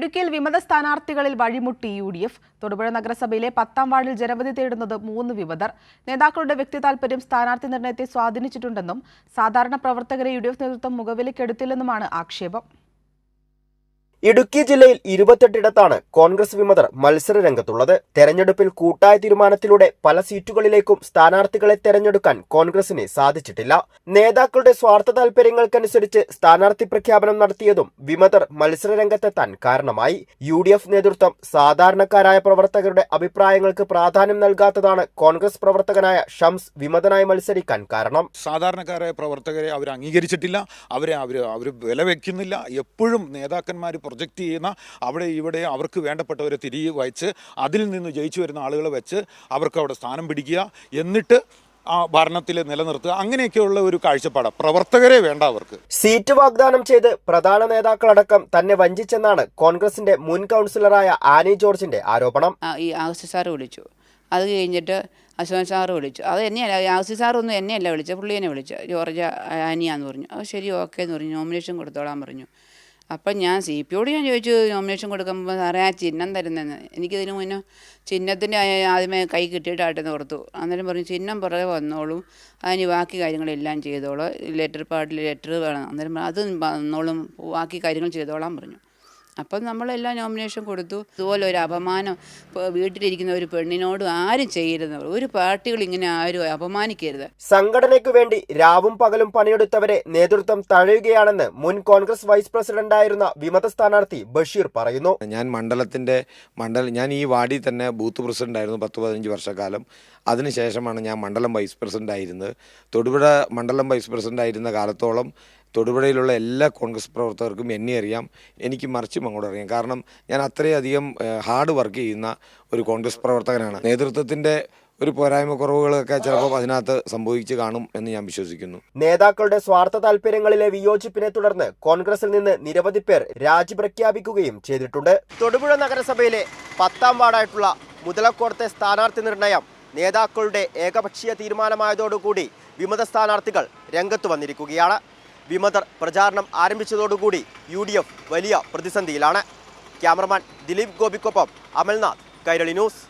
ഇടുക്കിയിൽ വിമത സ്ഥാനാർത്ഥികളിൽ വഴിമുട്ടി യു ഡി എഫ്. തൊടുപുഴ നഗരസഭയിലെ പത്താം വാർഡിൽ ജനവധി തേടുന്നത് മൂന്ന് വിമതർ. നേതാക്കളുടെ വ്യക്തി താൽപര്യം സ്ഥാനാർത്ഥി നിർണയത്തെ സ്വാധീനിച്ചിട്ടുണ്ടെന്നും സാധാരണ പ്രവർത്തകരെ യു ഡി എഫ് നേതൃത്വം മുഖവിലക്കെടുത്തില്ലെന്നുമാണ് ആക്ഷേപം. ഇടുക്കി ജില്ലയിൽ ഇരുപത്തെട്ടിടത്താണ് കോൺഗ്രസ് വിമതർ മത്സര രംഗത്തുള്ളത്. തെരഞ്ഞെടുപ്പിൽ കൂട്ടായ തീരുമാനത്തിലൂടെ പല സീറ്റുകളിലേക്കും സ്ഥാനാർത്ഥികളെ തെരഞ്ഞെടുക്കാൻ കോൺഗ്രസിന് സാധിച്ചിട്ടില്ല. നേതാക്കളുടെ സ്വാർത്ഥ താൽപര്യങ്ങൾക്കനുസരിച്ച് സ്ഥാനാർത്ഥി പ്രഖ്യാപനം നടത്തിയതും വിമതർ മത്സര രംഗത്തെത്താൻ കാരണമായി. യു നേതൃത്വം സാധാരണക്കാരായ പ്രവർത്തകരുടെ അഭിപ്രായങ്ങൾക്ക് പ്രാധാന്യം നൽകാത്തതാണ് കോൺഗ്രസ് പ്രവർത്തകനായ ഷംസ് വിമതനായി മത്സരിക്കാൻ കാരണം. സാധാരണക്കാരായ പ്രവർത്തകരെ അവർ അംഗീകരിച്ചിട്ടില്ല അവരെ അവർ അവർ വില വെക്കുന്നില്ല എപ്പോഴും നേതാക്കന്മാർ പ്രൊജക്റ്റ് ചെയ്യുന്ന അവിടെ ഇവിടെ അവർക്ക് വേണ്ടപ്പെട്ടവരെ തിരികെ വായിച്ച് അതിൽ നിന്ന് ജയിച്ചു വരുന്ന ആളുകളെ വെച്ച് അവർക്ക് അവിടെ സ്ഥാനം പിടിക്കുക. എന്നിട്ട് ആ ഭരണത്തിൽ നിലനിർത്തുക. അങ്ങനെയൊക്കെയുള്ള ഒരു കാഴ്ചപ്പാടാണ് പ്രവർത്തകരെ വേണ്ട അവർക്ക്. സീറ്റ് വാഗ്ദാനം ചെയ്ത് പ്രധാന നേതാക്കളടക്കം തന്നെ വഞ്ചിച്ചെന്നാണ് കോൺഗ്രസിന്റെ മുൻ കൗൺസിലറായ ആനി ജോർജിന്റെ ആരോപണം. ആ, ഈ ആഗസ്റ്റ് സാറ് വിളിച്ചു. അത് കഴിഞ്ഞിട്ട് അശോകൻ സാറ് വിളിച്ചു. അത് എന്നെയല്ല ആഗസ്റ്റ് സാറൊന്നും എന്നെയല്ല വിളിച്ചത്. പുള്ളി എന്നെ വിളിച്ചു ജോർജ് ആനിയാന്ന് പറഞ്ഞു. അത് ശരി ഓക്കെ എന്ന് പറഞ്ഞു. നോമിനേഷൻ കൊടുത്തോളാൻ പറഞ്ഞു. അപ്പം ഞാൻ സി പി പിയോട് ഞാൻ ചോദിച്ചു നോമിനേഷൻ കൊടുക്കുമ്പോൾ സാറേ ആ ചിഹ്നം തരുന്നതെന്ന് എനിക്കിതിന് മുന്നേ ചിഹ്നത്തിന്റെ ആദ്യമേ കൈ കിട്ടിയിട്ടാട്ടെന്ന് ഓർത്തു. അന്നേരം പറഞ്ഞു ചിഹ്നം പുറകെ വന്നോളും. അതിന് ബാക്കി കാര്യങ്ങളെല്ലാം ചെയ്തോളൂ. ലെറ്റർ പാഡിൽ ലെറ്റർ വേണം. അന്നേരം അത് വന്നോളും. ബാക്കി കാര്യങ്ങൾ ചെയ്തോളാൻ പറഞ്ഞു. അപ്പം നമ്മളെല്ലാം നോമിനേഷൻ കൊടുത്തു. ഇതുപോലെ ഒരു അപമാനം വീട്ടിലിരിക്കുന്ന ഒരു പെണ്ണിനോട് ആരും ചെയ്യരുത്. ഒരു പാർട്ടികൾ ഇങ്ങനെ ആരും അപമാനിക്കരുത്. സംഘടനയ്ക്കു വേണ്ടി രാവും പകലും പണിയെടുത്തവരെ നേതൃത്വം തഴയുകയാണെന്ന് മുൻ കോൺഗ്രസ് വൈസ് പ്രസിഡന്റ് ആയിരുന്ന വിമത സ്ഥാനാർത്ഥി ബഷീർ പറയുന്നു. ഞാൻ മണ്ഡലത്തിന്റെ മണ്ഡല ഞാൻ ഈ വാർഡിൽ തന്നെ ബൂത്ത് പ്രസിഡന്റ് ആയിരുന്നു പത്ത് പതിനഞ്ച് വർഷക്കാലം. അതിനുശേഷമാണ് ഞാൻ മണ്ഡലം വൈസ് പ്രസിഡന്റ് ആയിരുന്നത് തൊടുപുഴ മണ്ഡലം വൈസ് പ്രസിഡന്റ് ആയിരുന്ന കാലത്തോളം തൊടുപുഴയിലുള്ള എല്ലാ കോൺഗ്രസ് പ്രവർത്തകർക്കും എന്നെ അറിയാം. എനിക്ക് മറിച്ചും അങ്ങോട്ട് അറിയാം. കാരണം ഞാൻ അത്രയധികം ഹാർഡ് വർക്ക് ചെയ്യുന്ന ഒരു കോൺഗ്രസ് പ്രവർത്തകനാണ്. നേതൃത്വത്തിന്റെ ഒരു പോരായ്മ കുറവുകളൊക്കെ ചിലപ്പോൾ അതിനകത്ത് സംഭവിച്ചു കാണും എന്ന് ഞാൻ വിശ്വസിക്കുന്നു. നേതാക്കളുടെ സ്വാർത്ഥ താല്പര്യങ്ങളിലെ വിയോജിപ്പിനെ തുടർന്ന് കോൺഗ്രസിൽ നിന്ന് നിരവധി പേർ രാജി പ്രഖ്യാപിക്കുകയും ചെയ്തിട്ടുണ്ട്. തൊടുപുഴ നഗരസഭയിലെ പത്താം വാർഡായിട്ടുള്ള മുതലക്കോടത്തെ സ്ഥാനാർത്ഥി നിർണയം നേതാക്കളുടെ ഏകപക്ഷീയ തീരുമാനമായതോടുകൂടി വിമത സ്ഥാനാർത്ഥികൾ രംഗത്ത് വന്നിരിക്കുകയാണ്. വിമതർ പ്രചാരണം ആരംഭിച്ചതോടുകൂടി യു ഡി എഫ് വലിയ പ്രതിസന്ധിയിലാണ്. ക്യാമറമാൻ ദിലീപ് ഗോപിക്കൊപ്പം അമൽനാഥ് കൈരളി ന്യൂസ്.